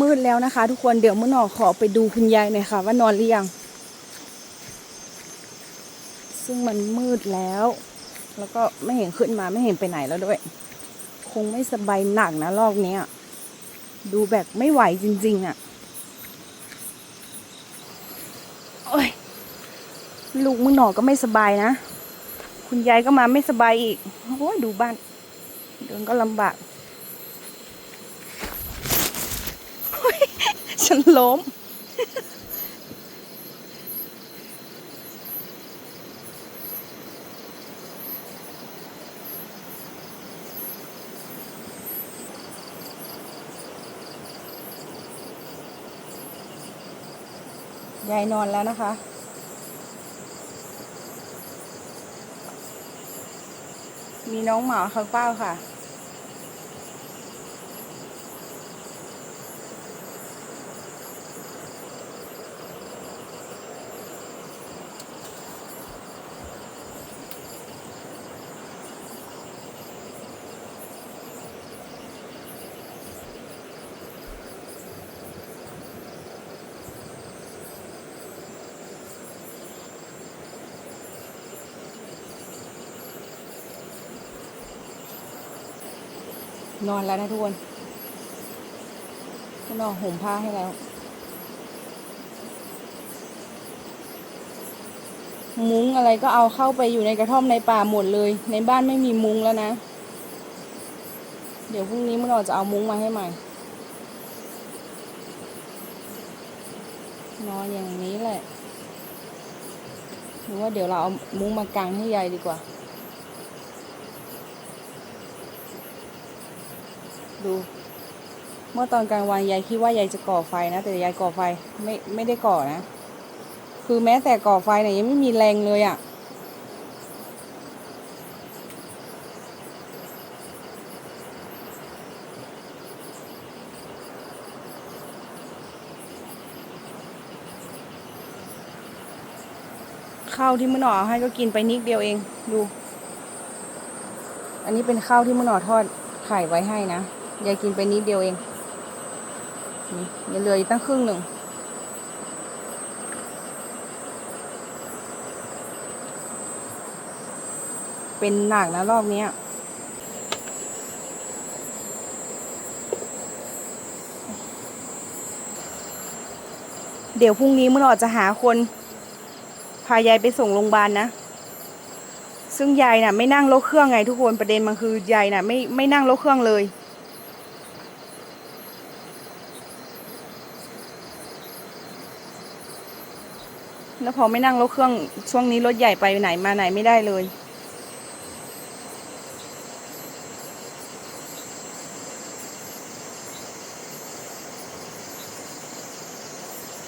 มืดแล้วนะคะ ทุกคนเดี๋ยวมื่อหนอขอไปดูคุณยายหน่อยค่ะ ว่านอนหรือยัง ซึ่งมันมืดแล้ว แล้วก็ไม่เห็นขึ้นมาไม่เห็นไปไหนแล้วด้วย คงไม่สบายหนักนะรอบนี้ดูแบบไม่ไหวจริง ๆอะ่ะโอ้ยลูกมึงหนอก็ไม่สบายนะ คุณยายก็มาไม่สบายอีกโอ้ยดูบ้านเดินก็ลำบาก ฉันล้ม ยายนอนแล้วนะคะมีน้องหมาข้าเป้าค่ะ นอนแล้วนะทุกคนนอนห่มผ้าให้แล้ว มุ้งอะไรก็เอาเข้าไปอยู่ในกระท่อมในป่าหมดเลย ในบ้านไม่มีมุ้งแล้วนะ เดี๋ยวพรุ่งนี้มันเราจะเอามุ้งมาให้ใหม่ นอนอย่างนี้แหละหรือว่าเดี๋ยวเราเอามุ้งมากางให้ยายดีกว่า ดู เมื่อตอนกลางวันยายคิดว่ายายจะก่อไฟนะ แต่ยายก่อไฟไม่ไม่ได้ก่อนะ คือแม้แต่ก่อไฟเนี่ยยังไม่มีแรงเลยอะ่ะข้าวที่มื่อหน่อให้ก็กินไปนิดเดียวเองดู อันนี้เป็นข้าวที่มื่อหน่อทอดไข่ไว้ให้นะ ยายกินไปนิดเดียวเองนี่ยังเหลืออีกตั้งครึ่งหนึ่ง เป็นหนักนะรอบนี้เดี๋ยวพรุ่งนี้มื่อหน่อจะหาคน พายายไปส่งโรงพยาบาลนะ ซึ่งยายน่ะไม่นั่งรถเครื่องไงทุกคนประเด็นมันคือยายน่ะไม่ไม่นั่งรถเครื่องเลย แล้วพอไม่นั่งรถเครื่องช่วงนี้รถใหญ่ไปไหนมาไหนไม่ได้เลย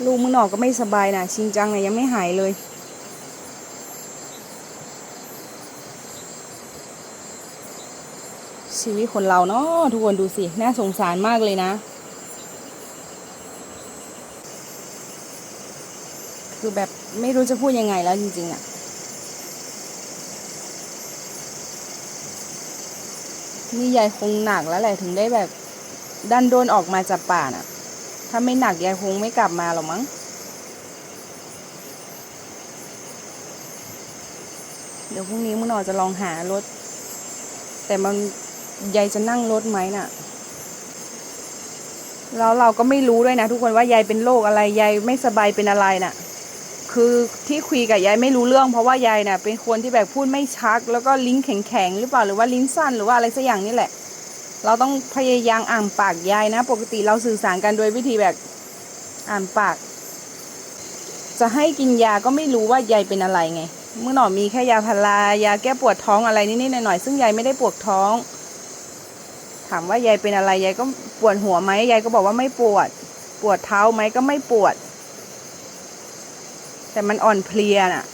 ลูกมึงหนอกก็ไม่สบายนะชิงจังเนี่ยยังไม่หายเลยชีวิตคนเราเนาะทุกคนดูสิ น่าสงสารมากเลยนะ คือแบบไม่รู้จะพูดยังไงแล้วจริง ๆอะนี่ยายคงหนักแล้วแหละถึงได้แบบดันโดนออกมาจากป่าน่ะ ถ้าไม่หนักยายคงไม่กลับมาหรอกมั้ง เดี๋ยวพรุ่งนี้มึงหนอจะลองหารถ แต่มันยายจะนั่งรถไหมน่ะแล้วเราก็ไม่รู้ด้วยนะทุกคนว่ายายเป็นโรคอะไรยายไม่สบายเป็นอะไรน่ะ คือที่คุยกับยายไม่รู้เรื่องเพราะว่ายายน่ะเป็นคนที่แบบพูดไม่ชัดแล้วก็ลิ้นแข็งๆหรือเปล่าหรือว่าลิ้นสั้นหรือว่าอะไรสักอย่างนี่แหละ เราต้องพยายามอ่านปากยายนะ ปกติเราสื่อสารกันโดยวิธีแบบอ่านปาก จะให้กินยาก็ไม่รู้ว่ายายเป็นอะไรไง เมื่อหน่อมีแค่ยาพารายาแก้ปวดท้องอะไรนิดๆหน่อยๆซึ่งยายไม่ได้ปวดท้อง ถามว่ายายเป็นอะไรยายก็ปวดหัวไหมยายก็บอกว่าไม่ปวด ปวดเท้าไหมก็ไม่ปวด แต่มันอ่อนเพลียน่ะ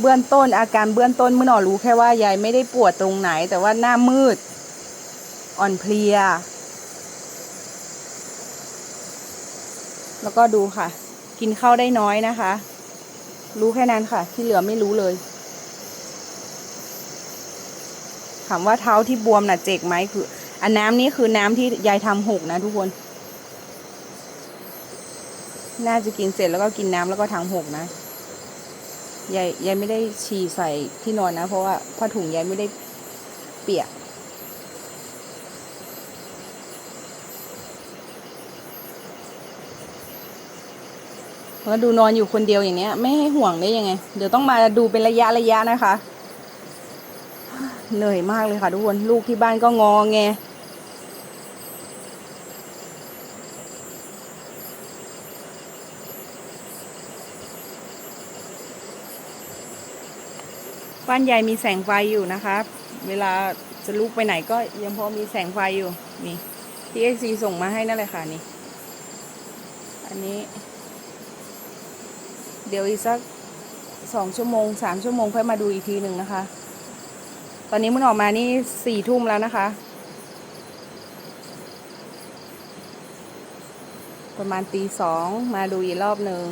เบื้องต้นอาการเบื้องต้นเมื่อหนอรู้แค่ว่ายายไม่ได้ปวดตรงไหน แต่ว่าหน้ามืด อ่อนเพลีย แล้วก็ดูค่ะ กินข้าวได้น้อยนะคะ รู้แค่นั้นค่ะ ที่เหลือไม่รู้เลย เถามว่าเท้าที่บวมน่ะเจ็กไหมคือ อันน้ำนี้คือน้ำที่ยายทำหกนะทุกคน น่าจะกินเสร็จแล้วก็กินน้ำแล้วก็ทางหกนะยายยายไม่ได้ฉี่ใส่ที่นอนนะ เพราะว่าผ้าถุงยายไม่ได้เปียกเพราะดูนอนอยู่คนเดียวอย่างเนี้ย ไม่ให้ห่วงได้ยังไง เดี๋ยวต้องมาดูเป็นระยะระยะนะคะ เหนื่อยมากเลยค่ะทุกคนลูกที่บ้านก็งอแงบ้านยายมีแสงไฟอยู่นะคะเวลาจะลุกไปไหนก็ยังพอมีแสงไฟอยู่นี่ที่เอ็กซีส่งมาให้นั่นแหละค่ะนี่ อันนี้ เดี๋ยวอีกสักสองชั่วโมงสามชั่วโมงค่อยมาดูอีกทีหนึ่งนะคะ ตอนนี้มันออกมานี่สี่ทุ่มแล้วนะคะ ประมาณตีสองมาดูอีกรอบหนึ่ง